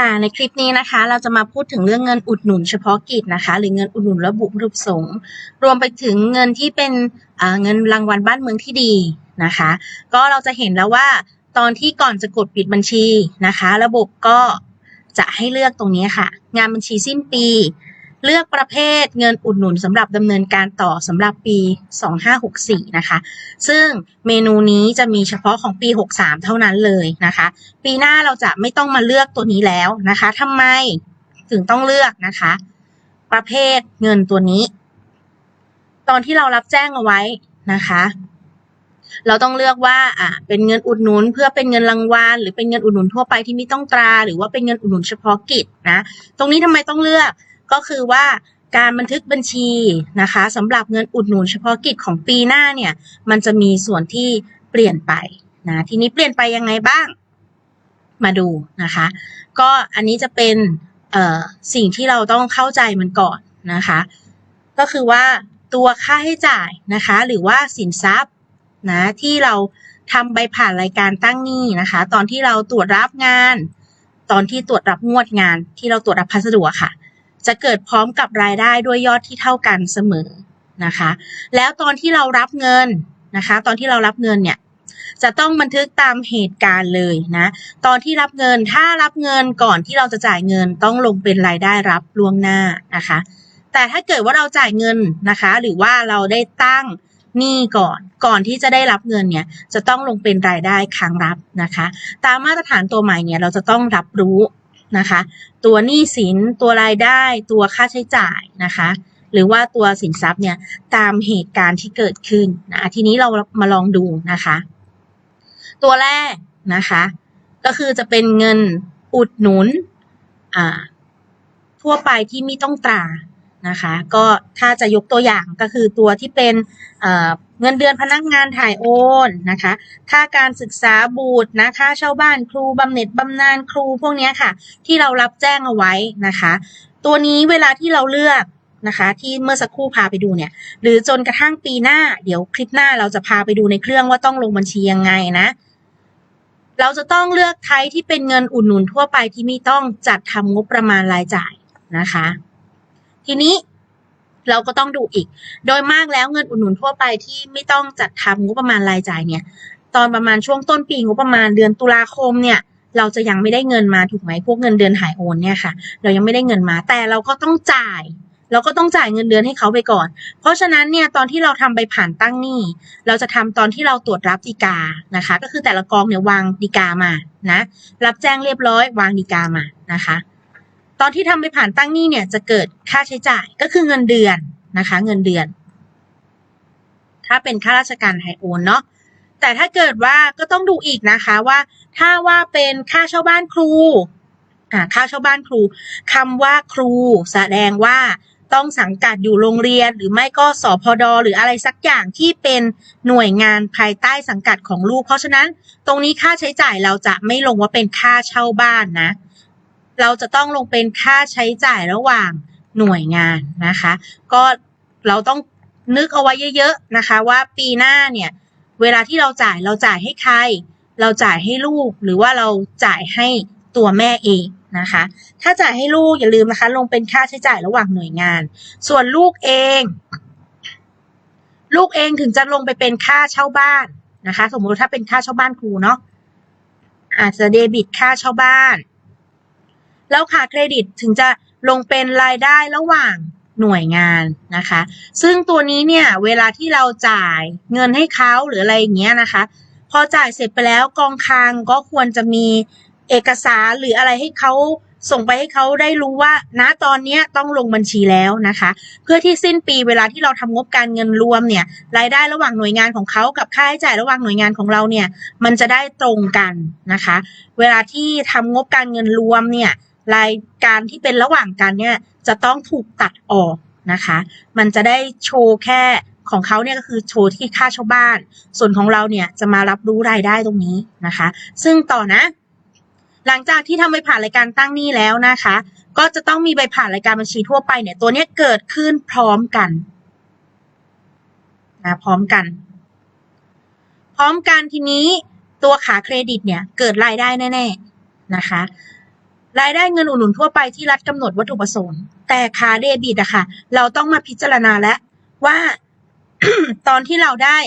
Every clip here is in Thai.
ค่ะในคลิปนี้นะคะ เราจะมาพูดถึงเรื่องเงินอุดหนุนเฉพาะกิจนะคะ หรือเงินอุดหนุนระบุรูปสงรวมไปถึงเงินที่เป็นเงินรางวัลบ้านเมืองที่ดีนะคะ ก็เราจะเห็นแล้วว่าตอนที่ก่อนจะกดปิดบัญชีนะคะ ระบบก็จะให้เลือกตรงนี้ค่ะ งานบัญชีสิ้นปี เลือกประเภทเงินอุดหนุนสำหรับดำเนินการต่อสำหรับปี 2564 นะคะ ซึ่งเมนูนี้จะมีเฉพาะของปี 63 เท่านั้นเลยนะคะ ปีหน้าเราจะไม่ต้องมาเลือกตัวนี้แล้วนะคะทำไมถึงต้องเลือกนะคะ ประเภทเงินตัวนี้ ตอนที่เรารับแจ้งเอาไว้นะคะเราต้องเลือกว่าอ่าเป็นเงินอุดหนุนเพื่อเป็นเงินรางวัลหรือเป็นเงินอุดหนุนทั่วไปที่ไม่ต้องตรา หรือว่าเป็นเงินอุดหนุนเฉพาะกิจนะ ตรงนี้ทำไมต้องเลือก ก็คือว่าการบันทึกบัญชีนะคะสำหรับเงินอุดหนุนเฉพาะกิจของปีหน้าเนี่ยมันจะมีส่วนที่เปลี่ยนไปนะทีนี้เปลี่ยนไปยังไงบ้าง มาดูนะคะ ก็อันนี้จะเป็นสิ่งที่เราต้องเข้าใจมันก่อนนะคะ ก็คือว่าตัวค่าใช้จ่ายนะคะ หรือว่าสินทรัพย์นะที่เราทำใบผ่านรายการตั้งหนี้นะคะ ตอนที่เราตรวจรับงาน ตอนที่ตรวจรับงวดงาน ที่เราตรวจรับพัสดุค่ะ จะเกิดพร้อมกับรายได้ด้วยยอดที่เท่ากันเสมอนะคะ แล้วตอนที่เรารับเงินนะคะ ตอนที่เรารับเงินเนี่ยจะต้องบันทึกตามเหตุการณ์เลยนะ ตอนที่รับเงินถ้ารับเงินก่อนที่เราจะจ่ายเงินต้องลงเป็นรายได้รับล่วงหน้านะคะ แต่ถ้าเกิดว่าเราจ่ายเงินนะคะ หรือว่าเราได้ตั้งหนี้ก่อนก่อนที่จะได้รับเงินเนี่ยจะต้องลงเป็นรายได้ค้างรับนะคะ ตามมาตรฐานตัวใหม่เนี่ยเราจะต้องรับรู้ นะคะ ตัวหนี้สินตัวรายได้ตัวค่าใช้จ่ายนะคะ หรือว่าตัวสินทรัพย์เนี่ยตามเหตุการณ์ที่เกิดขึ้นนะทีนี้เรามาลองดูนะคะ ตัวแรกนะคะ ก็คือจะเป็นเงินอุดหนุนอ่าทั่วไปที่ไม่ต้องตรานะคะ ก็ถ้าจะยกตัวอย่างก็คือตัวที่เป็น เงินเดือนพนักงานถ่ายโอนนะคะ ค่าการศึกษาบุตรนะค่าเช่าบ้านครูบำเหน็จบำนาญครูพวกนี้ค่ะ ที่เรารับแจ้งเอาไว้นะคะ ตัวนี้เวลาที่เราเลือกนะคะ ที่เมื่อสักครู่พาไปดูเนี่ย หรือจนกระทั่งปีหน้า เดี๋ยวคลิปหน้าเราจะพาไปดูในเครื่องว่าต้องลงบัญชียังไงนะเราจะต้องเลือกไทยที่เป็นเงินอุดหนุนทั่วไปที่ไม่ต้องจัดทำงบประมาณรายจ่ายนะคะ ทีนี้ เราก็ต้องดูอีก โดยมากแล้วเงินอุดหนุนทั่วไปที่ไม่ต้องจัดทำงบประมาณรายจ่ายเนี่ย ตอนประมาณช่วงต้นปีงบประมาณเดือนตุลาคมเนี่ยเราจะยังไม่ได้เงินมาถูกไหมพวกเงินเดือนหายโอนเนี่ยค่ะ เรายังไม่ได้เงินมา แต่เราก็ต้องจ่าย เราก็ต้องจ่ายเงินเดือนให้เขาไปก่อน เพราะฉะนั้นเนี่ยตอนที่เราทำใบผ่านตั้งหนี้ เราจะทำตอนที่เราตรวจรับดีกานะคะ ก็คือแต่ละกองเนี่ยวางดีกามานะ รับแจ้งเรียบร้อยวางดีกามานะคะ ตอนที่ทำใบผ่านตั้งหนี้เนี่ยจะเกิดค่าใช้จ่ายก็คือเงินเดือนนะคะ เงินเดือน ถ้าเป็นข้าราชการไทยโอนเนาะแต่ถ้าเกิดว่าก็ต้องดูอีกนะคะว่า ถ้าว่าเป็นค่าเช่าบ้านครูอ่าค่าเช่าบ้านครูคำว่าครู แสดงว่าต้องสังกัดอยู่โรงเรียนหรือไม่ก็สพดหรืออะไรสักอย่างที่เป็นหน่วยงานภายใต้สังกัดของลูก เพราะฉะนั้นตรงนี้ค่าใช้จ่ายเราจะไม่ลงว่าเป็นค่าเช่าบ้านนะ เราจะต้องลงเป็นค่าใช้จ่ายระหว่างหน่วยงานนะคะ ก็เราต้องนึกเอาไว้เยอะๆนะคะ ว่าปีหน้าเนี่ยเวลาที่เราจ่ายเราจ่ายให้ใคร เราจ่ายให้ลูกหรือว่าเราจ่ายให้ตัวแม่เองนะคะ ถ้าจ่ายให้ลูกอย่าลืมนะคะ ลงเป็นค่าใช้จ่ายระหว่างหน่วยงาน ส่วนลูกเอง ลูกเองถึงจะลงไปเป็นค่าเช่าบ้านนะคะ สมมติถ้าเป็นค่าเช่าบ้านครูเนาะอาจจะเดบิตค่าเช่าบ้าน แล้วค่าเครดิตถึงจะลงเป็นรายได้ระหว่างหน่วยงานนะคะ ซึ่งตัวนี้เนี่ยเวลาที่เราจ่ายเงินให้เขาหรืออะไรอย่างเงี้ยนะคะ พอจ่ายเสร็จไปแล้วกองคลังก็ควรจะมีเอกสารหรืออะไรให้เขาส่งไปให้เขาได้รู้ว่าณตอนนี้ต้องลงบัญชีแล้วนะคะ เพื่อที่สิ้นปีเวลาที่เราทำงบการเงินรวมเนี่ยรายได้ระหว่างหน่วยงานของเขากับค่าใช้จ่ายระหว่างหน่วยงานของเราเนี่ยมันจะได้ตรงกันนะคะ เวลาที่ทำงบการเงินรวมเนี่ย รายการที่เป็นระหว่างกันเนี่ยจะต้องถูกตัดออกนะคะ มันจะได้โชว์แค่ของเขาเนี่ยก็คือโชว์ที่ค่าเช่าบ้าน ส่วนของเราเนี่ยจะมารับรู้รายได้ตรงนี้นะคะ ซึ่งต่อนะ หลังจากที่ทำใบผ่านรายการตั้งหนี้แล้วนะคะ ก็จะต้องมีใบผ่านรายการบัญชีทั่วไปเนี่ยตัวเนี้ยเกิดขึ้นพร้อมกันนะพร้อมกัน พร้อมกันทีนี้ตัวขาเครดิตเนี่ยเกิดรายได้แน่ ๆนะคะ รายได้เงินอุดหนุนทั่วไปที่รัฐกำหนดวัตถุประสงค์ แต่ขาเดบิตอะค่ะ เราต้องมาพิจารณาแล้วว่าตอนที่เราได้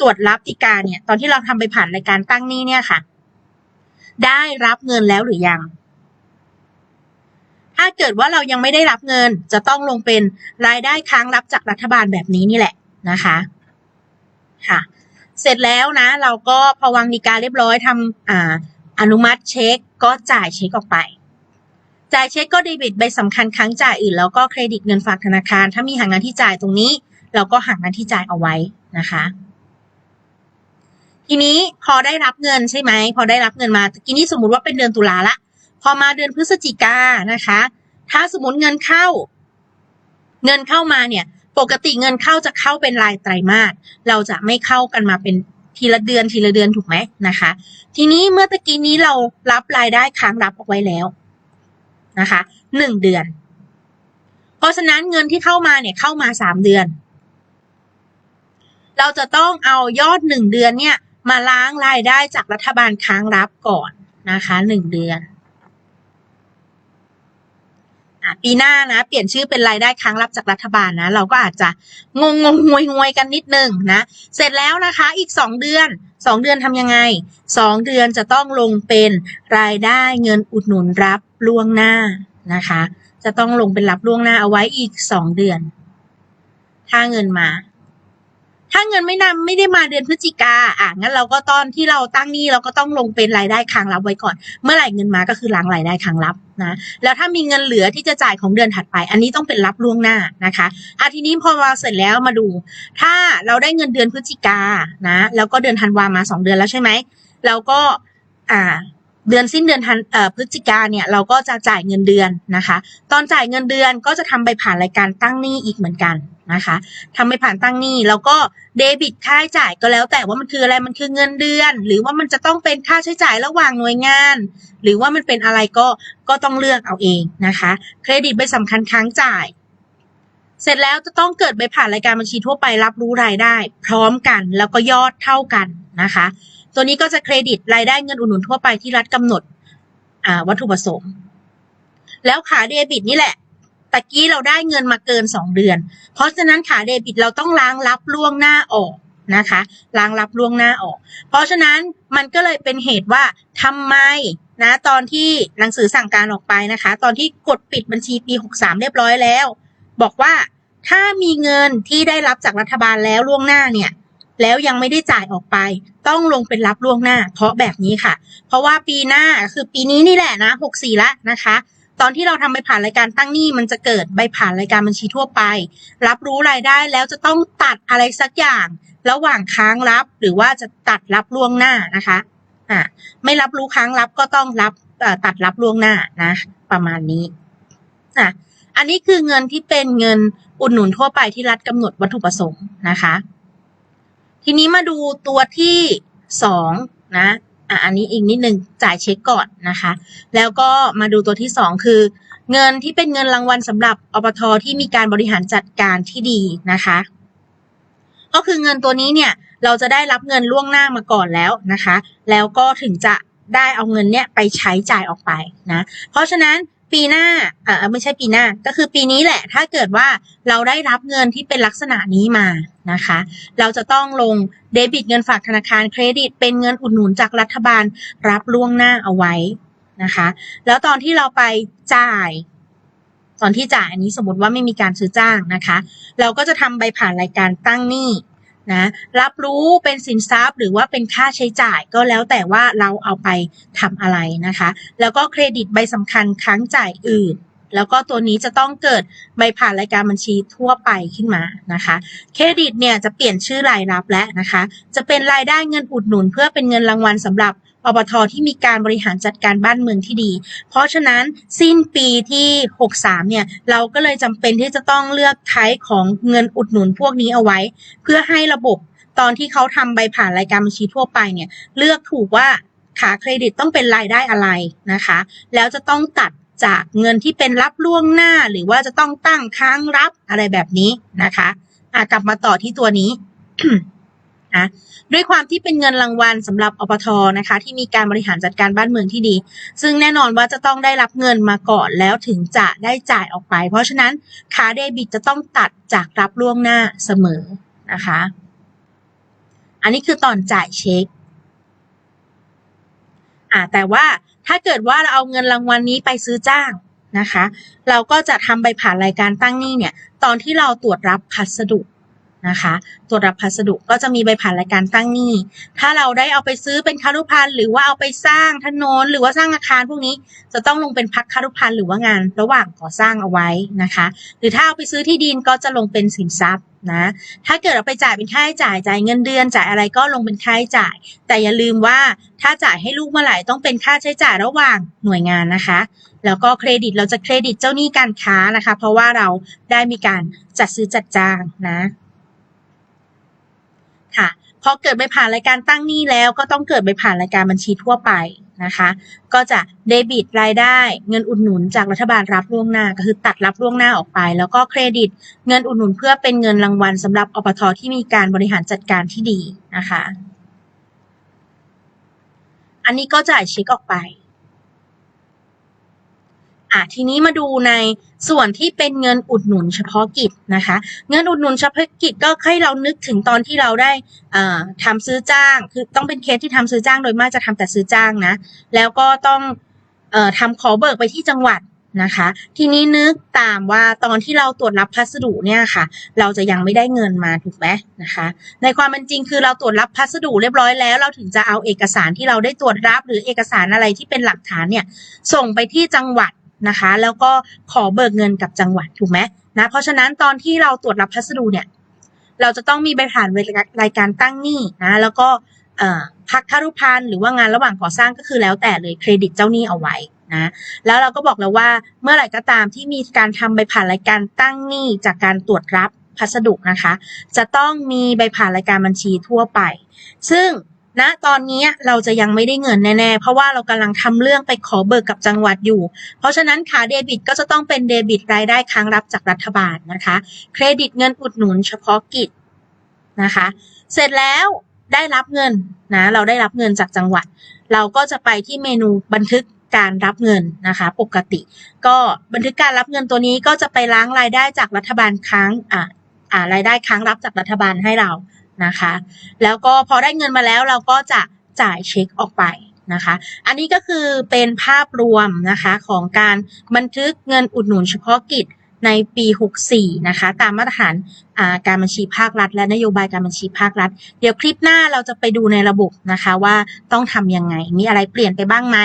ตรวจรับติการเนี่ย ตอนที่เราทำไปผ่านรายการตั้งหนี้เนี่ยค่ะ ได้รับเงินแล้วหรือยัง ถ้าเกิดว่าเรายังไม่ได้รับเงิน จะต้องลงเป็นรายได้ค้างรับจากรัฐบาลแบบนี้นี่แหละนะคะ ค่ะ เสร็จแล้วนะ เราก็พอวางดีการเรียบร้อยทำอ่า อนุมัติเช็คก็จ่ายเช็คออกไป จ่ายเช็คก็เดบิตใบสำคัญครั้งจ่ายอื่น แล้วก็เครดิตเงินฝากธนาคาร ถ้ามีหางานที่จ่ายตรงนี้ เราก็หางานที่จ่ายเอาไว้นะคะ ทีนี้พอได้รับเงินใช่ไหมพอได้รับเงินมาตะกี้นี้สมมุติว่าเป็นเดือนตุลาละ พอมาเดือนพฤศจิกานะคะ ถ้าสมมติเงินเข้า เงินเข้ามาเนี่ยปกติเงินเข้าจะเข้าเป็นรายไตรมาส เราจะไม่เข้ากันมาเป็น ทีละเดือนทีละเดือนถูกไหมนะคะ ทีนี้เมื่อตะกี้นี้เรารับรายได้ค้างรับเอาไว้แล้วนะคะหนึ่งเดือน เพราะฉะนั้นเงินที่เข้ามาเนี่ยเข้ามาสามเดือน เราจะต้องเอายอดหนึ่งเดือนเนี่ยมาล้างรายได้จากรัฐบาลค้างรับก่อนนะคะหนึ่งเดือน ปีหน้านะ เปลี่ยนชื่อเป็นรายได้ค้างรับจากรัฐบาลนะ เราก็อาจจะงงงงวยงวยกันนิดนึงนะ เสร็จแล้วนะคะอีกสองเดือนสองเดือนทำยังไงสองเดือนจะต้องลงเป็นรายได้เงินอุดหนุนรับล่วงหน้านะคะ จะต้องลงเป็นรับล่วงหน้าเอาไว้อีกสองเดือน ถ้าเงินมา ถ้าเงินไม่นำไม่ได้มาเดือนพฤศจิกาอะงั้นเราก็ตอนที่เราตั้งหนี้เราก็ต้องลงเป็นรายได้ค้างรับไว้ก่อน เมื่อไหร่เงินมาก็คือล้างรายได้ค้างรับนะแล้วถ้ามีเงินเหลือที่จะจ่ายของเดือนถัดไป อันนี้ต้องเป็นรับล่วงหน้านะคะอาทีนี้พอมาเสร็จแล้วมาดู ถ้าเราได้เงินเดือนพฤศจิกานะแล้วก็เดือนธันวามาสองเดือนแล้วใช่ไหมเราก็อ่า เดือนสิ้นเดือนธันพฤศจิกาเนี่ยเราก็จะจ่ายเงินเดือนนะคะ ตอนจ่ายเงินเดือนก็จะทำไปผ่านรายการตั้งหนี้อีกเหมือนกันนะคะทำไปผ่านตั้งหนี้แล้วก็เดบิตค่าใช้จ่ายก็แล้วแต่ว่ามันคืออะไรมันคือเงินเดือน หรือว่ามันจะต้องเป็นค่าใช้จ่ายระหว่างหน่วยงาน หรือว่ามันเป็นอะไรก็ก็ต้องเลือกเอาเองนะคะ เครดิตใบสำคัญค้างจ่าย เสร็จแล้วจะต้องเกิดใบผ่านรายการบัญชีทั่วไปรับรู้รายได้ พร้อมกันแล้วก็ยอดเท่ากันนะคะ ตัวนี้ก็จะเครดิตรายได้เงินอุดหนุนทั่วไปที่รัฐกำหนดวัตถุประสงค์ แล้วขาเดบิตนี่แหละตะกี้เราได้เงินมาเกินสองเดือน เพราะฉะนั้นขาเดบิตเราต้องล้างรับล่วงหน้าออกนะคะล้างรับล่วงหน้าออก เพราะฉะนั้นมันก็เลยเป็นเหตุว่าทำไมนะตอนที่หนังสือสั่งการออกไปนะคะ ตอนที่กดปิดบัญชีปี 63 เรียบร้อยแล้ว บอกว่าถ้ามีเงินที่ได้รับจากรัฐบาลแล้วล่วงหน้าเนี่ย แล้วยังไม่ได้จ่ายออกไป ต้องลงเป็นรับล่วงหน้า เพราะแบบนี้ค่ะ เพราะว่าปีหน้าคือปีนี้นี่แหละนะ64ละนะคะ ตอนที่เราทำใบผ่านรายการตั้งหนี้มันจะเกิดใบผ่านรายการบัญชีทั่วไป รับรู้รายได้แล้วจะต้องตัดอะไรสักอย่าง ระหว่างค้างรับหรือว่าจะตัดรับล่วงหน้านะคะอ่าไม่รับรู้ค้างรับก็ต้องรับตัดรับล่วงหน้านะ ประมาณนี้อะอันนี้คือเงินที่เป็นเงินอุดหนุนทั่วไปที่รัฐกำหนดวัตถุประสงค์นะคะ ทีนี้มาดูตัวที่สองนะอะอันนี้อีกนิดนึงจ่ายเช็คก่อนนะคะ แล้วก็มาดูตัวที่สองคือ เงินที่เป็นเงินรางวัลสำหรับอบทที่มีการบริหารจัดการที่ดีนะคะ ก็คือเงินตัวนี้เนี่ยเราจะได้รับเงินล่วงหน้ามาก่อนแล้วนะคะ แล้วก็ถึงจะได้เอาเงินเนี่ยไปใช้จ่ายออกไปนะ เพราะฉะนั้นปีหน้าเออไม่ใช่ปีหน้า ก็คือปีนี้แหละ ถ้าเกิดว่าเราได้รับเงินที่เป็นลักษณะนี้มา นะคะ เราจะต้องลงเดบิตเงินฝากธนาคารเครดิต เป็นเงินอุดหนุนจากรัฐบาลรับล่วงหน้าเอาไว้นะคะ แล้วตอนที่เราไปจ่าย ตอนที่จ่ายอันนี้สมมติว่าไม่มีการซื้อจ้างนะคะ เราก็จะทำใบผ่านรายการตั้งหนี้นะรับรู้เป็นสินทรัพย์หรือว่าเป็นค่าใช้จ่ายก็แล้วแต่ว่าเราเอาไปทำอะไรนะคะ แล้วก็เครดิตใบสำคัญค้างจ่ายอื่น แล้วก็ตัวนี้จะต้องเกิดใบผ่านรายการบัญชีทั่วไปขึ้นมานะคะ เครดิตเนี่ยจะเปลี่ยนชื่อรายรับแล้วนะคะ จะเป็นรายได้เงินอุดหนุน เพื่อเป็นเงินรางวัลสำหรับอบทที่มีการบริหารจัดการบ้านเมืองที่ดี เพราะฉะนั้นสิ้นปีที่ 63 เนี่ย เราก็เลยจำเป็นที่จะต้องเลือกใช้ของเงินอุดหนุนพวกนี้เอาไว้ เพื่อให้ระบบตอนที่เขาทำใบผ่านรายการบัญชีทั่วไปเนี่ย เลือกถูกว่าขาเครดิตต้องเป็นรายได้อะไรนะคะ แล้วจะต้องตัด จากเงินที่เป็นรับล่วงหน้าหรือว่าจะต้องตั้งค้างรับอะไรแบบนี้นะคะอะกลับมาต่อที่ตัวนี้นะด้วยความที่เป็นเงินรางวัลสำหรับอปทนะคะ ที่มีการบริหารจัดการบ้านเมืองที่ดี ซึ่งแน่นอนว่าจะต้องได้รับเงินมาก่อนแล้วถึงจะได้จ่ายออกไป เพราะฉะนั้นขาเดบิตจะต้องตัดจากรับล่วงหน้าเสมอนะคะ อันนี้คือตอนจ่ายเช็คอ่าแต่ว่า ถ้าเกิดว่าเราเอาเงินรางวัลนนี้ไปซื้อจ้างนะคะ เราก็จะทำใบผ่านรายการตั้งหนี้เนี่ย ตอนที่เราตรวจรับพัสดุ นะคะตรวจรับพัสดุก็จะมีใบผ่านรายการตั้งหนี้ ถ้าเราได้เอาไปซื้อเป็นคารุพันธ์หรือว่าเอาไปสร้างถนนหรือว่าสร้างอาคารพวกนี้จะต้องลงเป็นพักคารุพันธ์หรือว่างานระหว่างก่อสร้างเอาไว้นะคะ หรือถ้าเอาไปซื้อที่ดินก็จะลงเป็นสินทรัพย์นะ ถ้าเกิดเอาไปจ่ายเป็นค่าใช้จ่ายจ่ายเงินเดือนจ่ายอะไรก็ลงเป็นค่าใช้จ่าย แต่อย่าลืมว่าถ้าจ่ายให้ลูกเมื่อไหร่ต้องเป็นค่าใช้จ่ายระหว่างหน่วยงานนะคะ แล้วก็เครดิตเราจะเครดิตเจ้าหนี้การค้านะคะ เพราะว่าเราได้มีการจัดซื้อจัดจ้างนะ ค่ะพอเกิดไปผ่านรายการตั้งหนี้แล้วก็ต้องเกิดไปผ่านรายการบัญชีทั่วไปนะคะ ก็จะเดบิตรายได้เงินอุดหนุนจากรัฐบาลรับล่วงหน้าก็คือตัดรับล่วงหน้าออกไป แล้วก็เครดิตเงินอุดหนุนเพื่อเป็นเงินรางวัลสำหรับอปทที่มีการบริหารจัดการที่ดีนะคะ อันนี้ก็จ่ายเช็คออกไป อะทีนี้มาดูในส่วนที่เป็นเงินอุดหนุนเฉพาะกิจนะคะ เงินอุดหนุนเฉพาะกิจก็ให้เรานึกถึงตอนที่เราได้อ่าทำซื้อจ้าง คือต้องเป็นเคสที่ทำซื้อจ้างโดยมากจะทำแต่ซื้อจ้างนะ แล้วก็ต้องอ่อทำขอเบิกไปที่จังหวัดนะคะ ทีนี้นึกตามว่าตอนที่เราตรวจรับพัสดุเนี่ยค่ะ เราจะยังไม่ได้เงินมาถูกไหมนะคะ ในความเป็นจริงคือเราตรวจรับพัสดุเรียบร้อยแล้ว เราถึงจะเอาเอกสารที่เราได้ตรวจรับ หรือเอกสารอะไรที่เป็นหลักฐานเนี่ยส่งไปที่จังหวัด นะคะ แล้วก็ขอเบิกเงินกับจังหวัดถูกไหมนะเพราะฉะนั้นตอนที่เราตรวจรับพัสดุเนี่ยเราจะต้องมีใบผ่านรายการตั้งหนี้นะแล้วก็พักคารุพันธ์หรือว่างานระหว่างก่อสร้างก็คือแล้วแต่เลยเครดิตเจ้าหนี้เอาไว้นะแล้วเราก็บอกแล้วว่าเมื่อไหร่ก็ตามที่มีการทำใบผ่านรายการตั้งหนี้จากการตรวจรับพัสดุนะคะ จะต้องมีใบผ่านรายการบัญชีทั่วไป ซึ่ง ณตอนนี้เราจะยังไม่ได้เงินแน่ๆ เพราะว่าเรากำลังทำเรื่องไปขอเบิกกับจังหวัดอยู่ เพราะฉะนั้นขาเดบิตก็จะต้องเป็นเดบิตรายได้ค้างรับจากรัฐบาลนะคะ เครดิตเงินอุดหนุนเฉพาะกิจนะคะ เสร็จแล้วได้รับเงินนะเราได้รับเงินจากจังหวัด เราก็จะไปที่เมนูบันทึกการรับเงินนะคะปกติ ก็บันทึกการรับเงินตัวนี้ก็จะไปล้างรายได้จากรัฐบาลค้างอ่าอ่ารายได้ค้างรับจากรัฐบาลให้เรา นะคะ แล้วก็พอได้เงินมาแล้วเราก็จะจ่ายเช็คออกไปนะคะ อันนี้ก็คือเป็นภาพรวมนะคะของการบันทึกเงินอุดหนุนเฉพาะกิจในปี 64 นะคะ ตามมาตรฐานาการบัญชีภาครัฐ และนโยบายการบัญชีภาครัฐ เดี๋ยวคลิปหน้าเราจะไปดูในระบบนะคะว่าต้องทำยังไง มีอะไรเปลี่ยนไปบ้างไหม